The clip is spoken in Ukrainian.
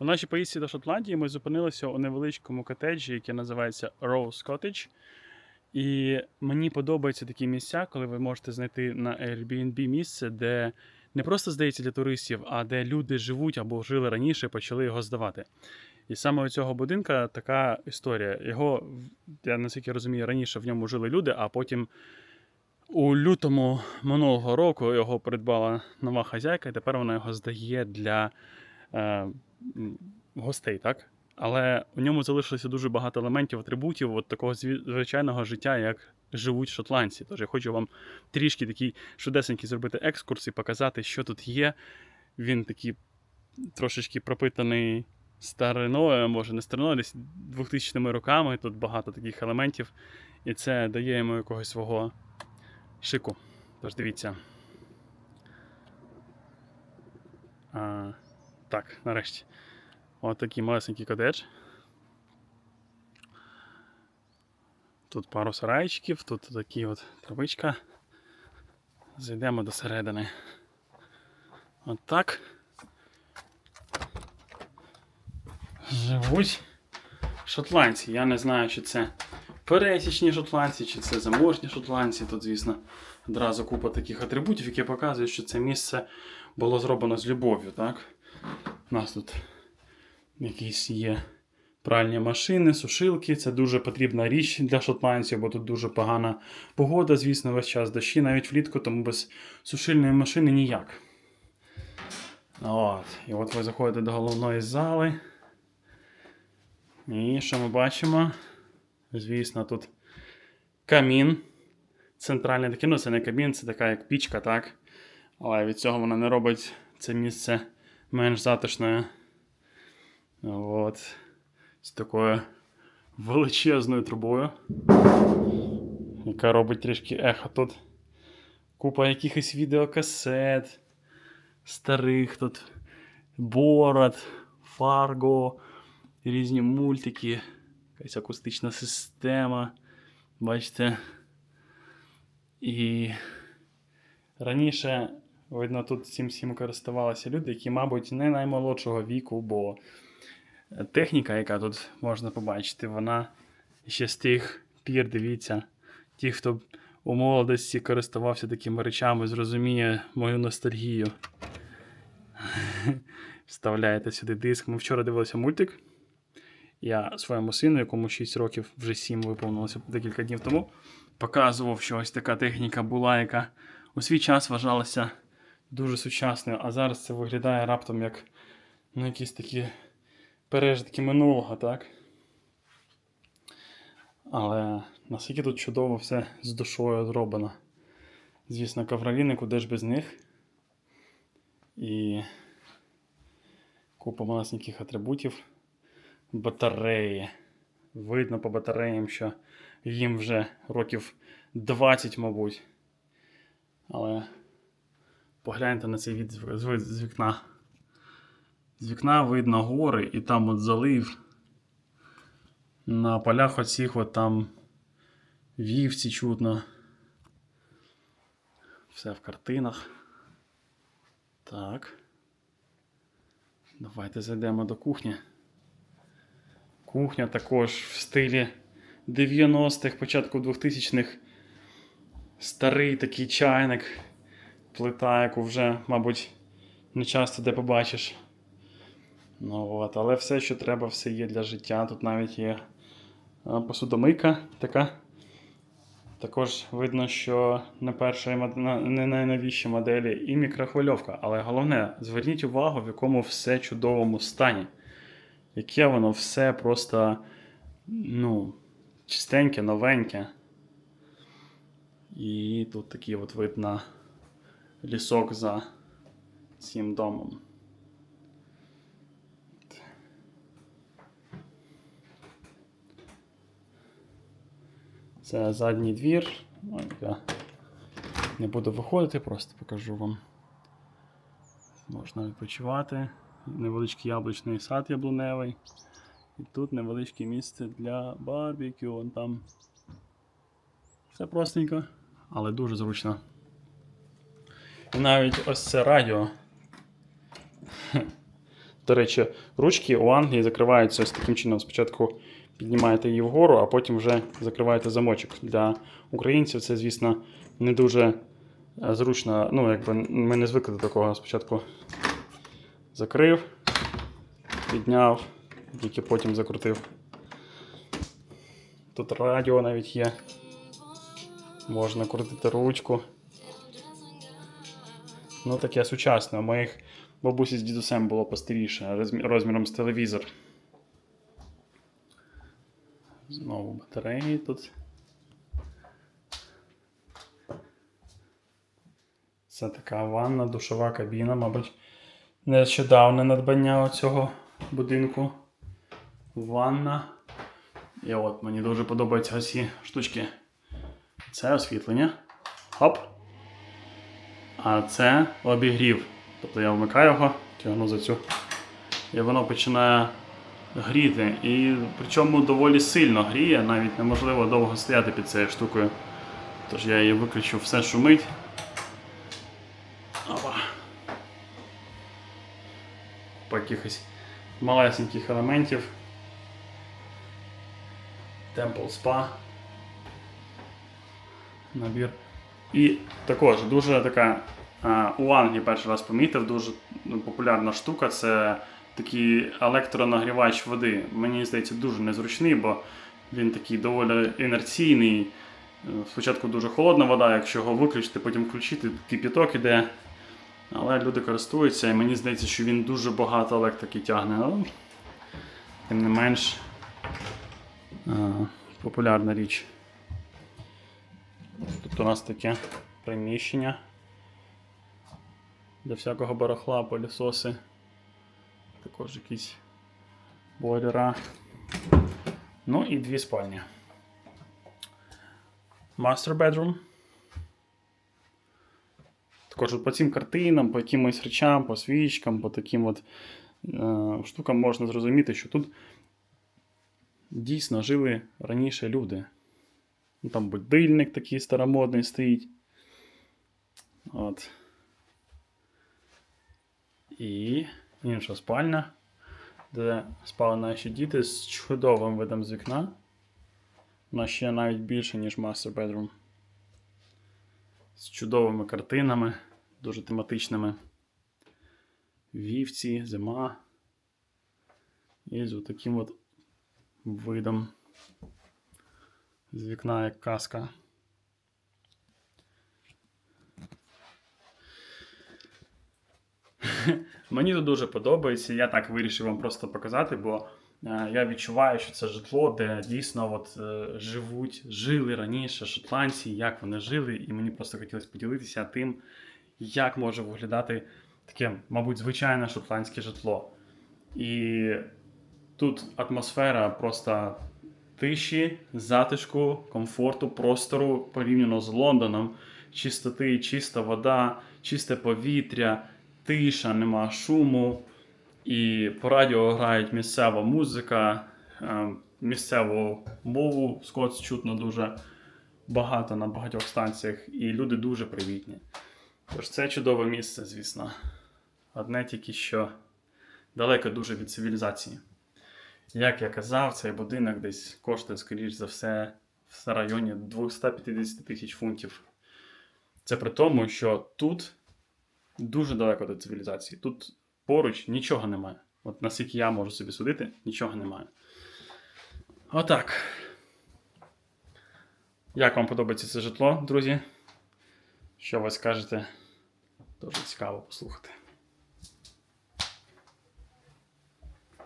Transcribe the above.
У нашій поїздці до Шотландії ми зупинилися у невеличкому котеджі, який називається Rose Cottage. І мені подобаються такі місця, коли ви можете знайти на Airbnb місце, де не просто здається для туристів, а де люди живуть або жили раніше, і почали його здавати. І саме у цього будинка така історія. Його, я наскільки розумію, раніше в ньому жили люди, а потім у лютому минулого року його придбала нова хазяйка, і тепер вона його здає для е, гостей, так? Але у ньому залишилося дуже багато елементів, атрибутів от такого звичайного життя, як живуть шотландці. Тож я хочу вам трішки такий швидесенький зробити екскурс і показати, що тут є. Він такий трошечки пропитаний стариною, може не стариною, десь 2000 роками. Тут багато таких елементів, і це дає йому якогось свого шику. Тож дивіться. А, так, нарешті. От такий малесенький котедж. Тут пару сарайчиків, тут такі от травичка. Зайдемо до середини. От так. Живуть шотландці. Я не знаю, чи це пересічні шотландці, чи це заможні шотландці. Тут, звісно, одразу купа таких атрибутів, які показують, що це місце було зроблено з любов'ю. Так? У нас тут якісь є пральні машини, сушилки. Це дуже потрібна річ для шотландців, бо тут дуже погана погода, звісно, весь час дощі, навіть влітку, тому без сушильної машини ніяк. От. І от ви заходите до головної зали. І що ми бачимо? Звісно, тут камін. Центральний такий, ну це не камін, це така як пічка, так? Але від цього вона не робить це місце менш затишною. От. З такою величезною трубою, яка робить трішки ехо тут. Купа якихось відеокасет, старих тут Борат, Фарго, різні мультики, якась акустична система. Бачите. І раніше, видно, тут цим всім користувалися люди, які, мабуть, не наймолодшого віку, бо техніка, яка тут можна побачити, вона ще з тих пір, дивіться, ті, хто у молодості користувався такими речами, зрозуміє мою ностальгію. Вставляєте сюди диск. Ми вчора дивилися мультик. Я своєму сину, якому 6 років, вже 7 виповнилося декілька днів тому, показував, що ось така техніка була, яка у свій час вважалася дуже сучасною, а зараз це виглядає раптом як ну, якісь такі пережитки минулого, так? Але наскільки тут чудово все з душою зроблено. Звісно, ковроліни, куди ж без них. І купа малесеньких атрибутів. Батареї. Видно по батареям, що їм вже років 20, мабуть. Але погляньте на цей від з, вікна. З вікна видно гори і там от залив. На полях оцих от там вівці чутно. Все в картинах. Так. Давайте зайдемо до кухні. Кухня також в стилі 90-х, початку 2000-х. Старий такий чайник. Плита, яку вже, мабуть, не часто де побачиш. Ну от, але все, що треба, все є для життя. Тут навіть є е, посудомийка така. Також видно, що не перша не найновіші моделі і мікрохвильовка. Але головне, зверніть увагу, в якому все чудовому стані. Яке воно все просто ну, чистеньке, новеньке. І тут такий от вид на лісок за цим домом. Це задній двір. Ой, Я не буду виходити, просто покажу вам. Можна відпочивати. Невеличкий яблучний сад яблуневий. І тут невеличке місце для барбекю. Вон там. Все простенько, але дуже зручно. І навіть ось це радіо. До речі, ручки у Англії закриваються ось таким чином. Спочатку піднімаєте її вгору, а потім вже закриваєте замочок. Для українців це, звісно, не дуже е, зручно. Ну, якби ми не звикли до такого. Спочатку закрив, підняв, тільки потім закрутив. Тут радіо навіть є. Можна крутити ручку. Ну, таке сучасне. У моїх бабусі з дідусем було постаріше, розміром з телевізор. Знову батареї тут. Це така ванна, душова кабіна, мабуть, нещодавне надбання цього будинку. Ванна. І от мені дуже подобаються ці штучки. Це освітлення. Хоп. А це обігрів. Тобто я вмикаю його, тягну за цю. І воно починає гріти. І причому доволі сильно гріє, навіть неможливо довго стояти під цією штукою. Тож я її виключу, все шумить. Опа. По якихось малесеньких елементів. Temple Spa. Набір. І також дуже така у Англії перший раз помітив, дуже ну, популярна штука це такий електронагрівач води. Мені здається, дуже незручний, бо він такий доволі інерційний. Е, Спочатку дуже холодна вода, якщо його виключити, потім включити, кипяток іде. Але люди користуються, і мені здається, що він дуже багато електрики тягне. Але, тим не менш, популярна річ. Тут у нас таке приміщення для всякого барахла, пилісоси. Також якісь бойлера. Ну і дві спальні. Master bedroom. Також от по цим картинам, по якимось речам, по свічкам, по таким от е, штукам можна зрозуміти, що тут дійсно жили раніше люди. Ну, Там будильник такий старомодний стоїть. От. І інша спальня, де спали наші діти з чудовим видом з вікна. Вона ще навіть більше, ніж Master Bedroom. З чудовими картинами, дуже тематичними. Вівці, зима. І з таким от видом з вікна як казка. Мені тут дуже подобається. Я так вирішив вам просто показати, бо е, я відчуваю, що це житло, де дійсно от, е, живуть, жили раніше шотландці, як вони жили, і мені просто хотілося поділитися тим, як може виглядати таке, мабуть, звичайне шотландське житло. І тут атмосфера просто тиші, затишку, комфорту, простору порівняно з Лондоном. Чистоти, чиста вода, чисте повітря, тиша, нема шуму. І по радіо грають місцева музика, е, місцеву мову скотс чутно дуже багато на багатьох станціях, і люди дуже привітні. Тож це чудове місце, звісно. Одне тільки що далеко дуже від цивілізації. Як я казав, цей будинок десь коштує, скоріш за все, в районі 250 тисяч фунтів. Це при тому, що тут дуже далеко до цивілізації. Тут поруч нічого немає. От наскільки я можу собі судити, нічого немає. Отак. Як вам подобається це житло, друзі? Що ви скажете? Дуже цікаво послухати.